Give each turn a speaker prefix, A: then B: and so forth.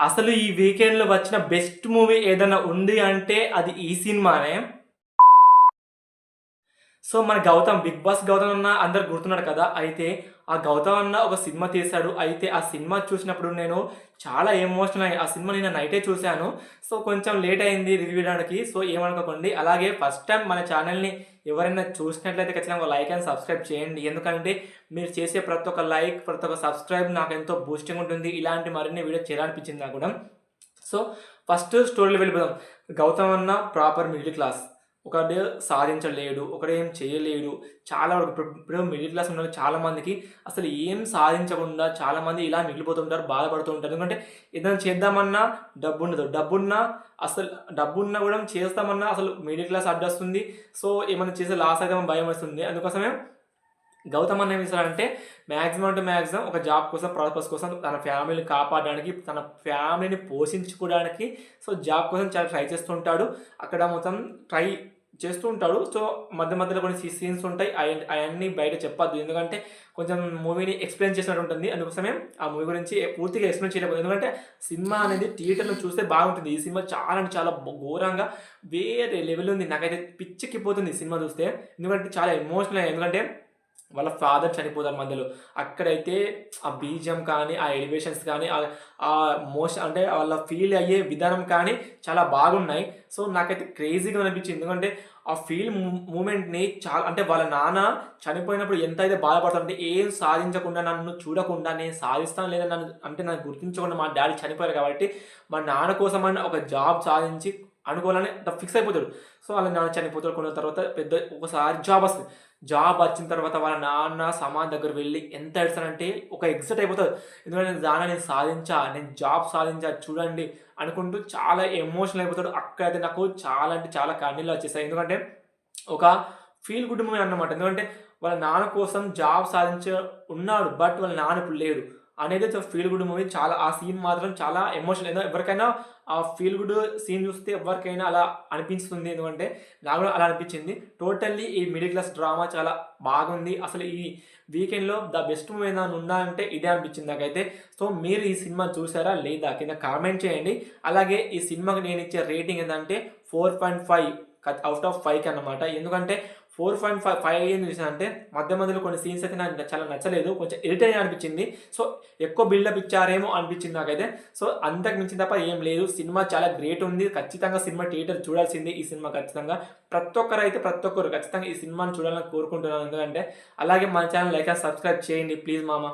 A: అసలు ఈ వీకెండ్లో వచ్చిన బెస్ట్ మూవీ ఏదైనా ఉంది అంటే అది ఈ సినిమానే. సో మన గౌతమ్ బిగ్ బాస్ గౌతమ్ అన్న అందరు గుర్తున్నాడు కదా అయితే ఆ గౌతమ్ అన్న ఒక సినిమా తీశాడు. అయితే ఆ సినిమా చూసినప్పుడు నేను చాలా ఎమోషనల్ అయ్యి. ఆ సినిమా నేను నైటే చూశాను. సో కొంచెం లేట్ అయింది రివ్యూ ఇవ్వడానికి సో ఏమనుకోకండి. అలాగే ఫస్ట్ టైం మన ఛానల్ని ఎవరైనా చూసినట్లయితే ఖచ్చితంగా లైక్ అండ్ సబ్స్క్రైబ్ చేయండి. ఎందుకంటే మీరు చేసే ప్రతి ఒక్క లైక్ ప్రతి ఒక్క సబ్స్క్రైబ్ నాకు ఎంతో బూస్టింగ్ ఉంటుంది. ఇలాంటి మరిన్ని వీడియో చేయాలనిపించింది నాకు కూడా. సో ఫస్ట్ స్టోరీలో వెళ్ళిపోదాం. గౌతమ్ అన్న ప్రాపర్ మిడిల్ క్లాస్ ఒకడే సాధించలేడు ఒకడేం చేయలేడు. చాలా వరకు ఇప్పుడు మిడిల్ క్లాస్ ఉన్న చాలామందికి చాలా మందికి అసలు ఏం సాధించకుండా చాలా మంది ఇలా మిగిలిపోతుంటారు బాధపడుతూ ఉంటారు. ఎందుకంటే ఏదైనా చేద్దామన్నా డబ్బు ఉండదు. డబ్బున్నా అసలు డబ్బున్నా కూడా చేస్తామన్నా అసలు మిడిల్ క్లాస్ అడ్డొస్తుంది. సో ఏమైనా చేసే లాస్ అయితే భయం వస్తుంది. అందుకోసమే గౌతమ్ అన్న ఏం మ్యాక్సిమం టు మ్యాక్సిమం ఒక జాబ్ కోసం పర్పస్ కోసం తన ఫ్యామిలీని కాపాడడానికి తన ఫ్యామిలీని పోషించుకోవడానికి సో జాబ్ కోసం చాలా ట్రై చేస్తుంటాడు అక్కడ మొత్తం ట్రై చేస్తూ ఉంటాడు. సో మధ్య మధ్యలో కొన్ని సీన్స్ ఉంటాయి. అవన్నీ బయట చెప్పద్దు. ఎందుకంటే కొంచెం మూవీని ఎక్స్ప్లెయిన్ చేసినట్టు ఉంటుంది అందుకోసమే ఆ మూవీ గురించి పూర్తిగా ఎక్స్ప్లెయిన్ చేయలేకపోతుంది ఎందుకంటే సినిమా అనేది థియేటర్లో చూస్తే బాగుంటుంది. ఈ సినిమా చాలా అంటే చాలా ఘోరంగా వేరే లెవెల్ ఉంది. నాకైతే పిచ్చెక్కిపోతుంది సినిమా చూస్తే. ఎందుకంటే చాలా ఎమోషనల్ ఎందుకంటే వాళ్ళ ఫాదర్ చనిపోతారు మధ్యలో. అక్కడైతే ఆ బీజం కానీ ఆ ఎలివేషన్స్ కానీ ఆ- మోషన్ అంటే వాళ్ళ ఫీల్ అయ్యే విధానం కానీ చాలా బాగున్నాయి. సో నాకైతే క్రేజీగా అనిపించింది. ఎందుకంటే ఆ ఫీల్ మూమెంట్ని చాలా అంటే వాళ్ళ నాన్న చనిపోయినప్పుడు ఎంత అయితే బాధపడతాడంటే ఏం సాధించకుండా నన్ను చూడకుండా నేను సాధిస్తాను లేదా నన్ను అంటే నన్ను గుర్తించకుండా మా డాడీ చనిపోయారు కాబట్టి మా నాన్న కోసం అని ఒక జాబ్ సాధించి అనుకోవాలని ఫిక్స్ అయిపోతాడు. సో వాళ్ళ నాన్న చనిపోతాడు. కొన్న తర్వాత పెద్ద ఒకసారి జాబ్ వస్తుంది. జాబ్ వచ్చిన తర్వాత వాళ్ళ నాన్న సమాన్ దగ్గర వెళ్ళి ఎంత ఏడుస్తానంటే ఒక ఎగ్జైట్ అయిపోతుంది ఎందుకంటే నేను దాన్ని నేను సాధించా నేను జాబ్ సాధించా చూడండి అనుకుంటూ చాలా ఎమోషనల్ అయిపోతాడు. అక్కడైతే నాకు చాలా అంటే చాలా కన్నీళ్ళు వచ్చేసాయి. ఎందుకంటే ఒక ఫీల్ గుడ్ మూవీ అన్నమాట. ఎందుకంటే వాళ్ళ నాన్న కోసం జాబ్ సాధించ ఉన్నాడు బట్ వాళ్ళ నాన్న ఇప్పుడు లేడు. అనేది ఫీల్ గుడ్ మూవీ చాలా ఆ సీన్ మాత్రం చాలా ఎమోషనల్ ఏదో ఎవరికైనా ఆ ఫీల్ గుడ్ సీన్ చూస్తే ఎవరికైనా అలా అనిపిస్తుంది. ఎందుకంటే నాకు కూడా అలా అనిపించింది. టోటల్లీ ఈ మిడిల్ క్లాస్ డ్రామా చాలా బాగుంది. అసలు ఈ వీకెండ్లో ద బెస్ట్ మూవీ ఏదైనా ఉందా అంటే ఇదే అనిపించింది నాకైతే. సో మీరు ఈ సినిమా చూసారా? లేదా? కింద కామెంట్ చేయండి. అలాగే ఈ సినిమాకి నేను ఇచ్చే రేటింగ్ ఏంటంటే four point five out of ఫైవ్కి అన్నమాట. ఎందుకంటే ఫోర్ పాయింట్ ఫైవ్ ఫైవ్ ఏం చూసానంటే మధ్య మధ్యలో కొన్ని సీన్స్ అయితే నాకు చాలా నచ్చలేదు కొంచెం ఇరిటేట్ అనిపించింది. సో ఎక్కువ బిల్డప్ ఇచ్చారేమో అనిపించింది నాకైతే. సో అంతకు మించిన తప్ప ఏం లేదు. సినిమా చాలా గ్రేట్ ఉంది. ఖచ్చితంగా సినిమా థియేటర్ చూడాల్సింది ఈ సినిమా ఖచ్చితంగా. ప్రతి ఒక్కరు అయితే ప్రతి ఒక్కరు ఖచ్చితంగా ఈ సినిమాని చూడాలని కోరుకుంటున్నాను. ఎందుకంటే అలాగే మన ఛానల్ లైక్ సబ్స్క్రైబ్ చేయండి. ప్లీజ్ మామ.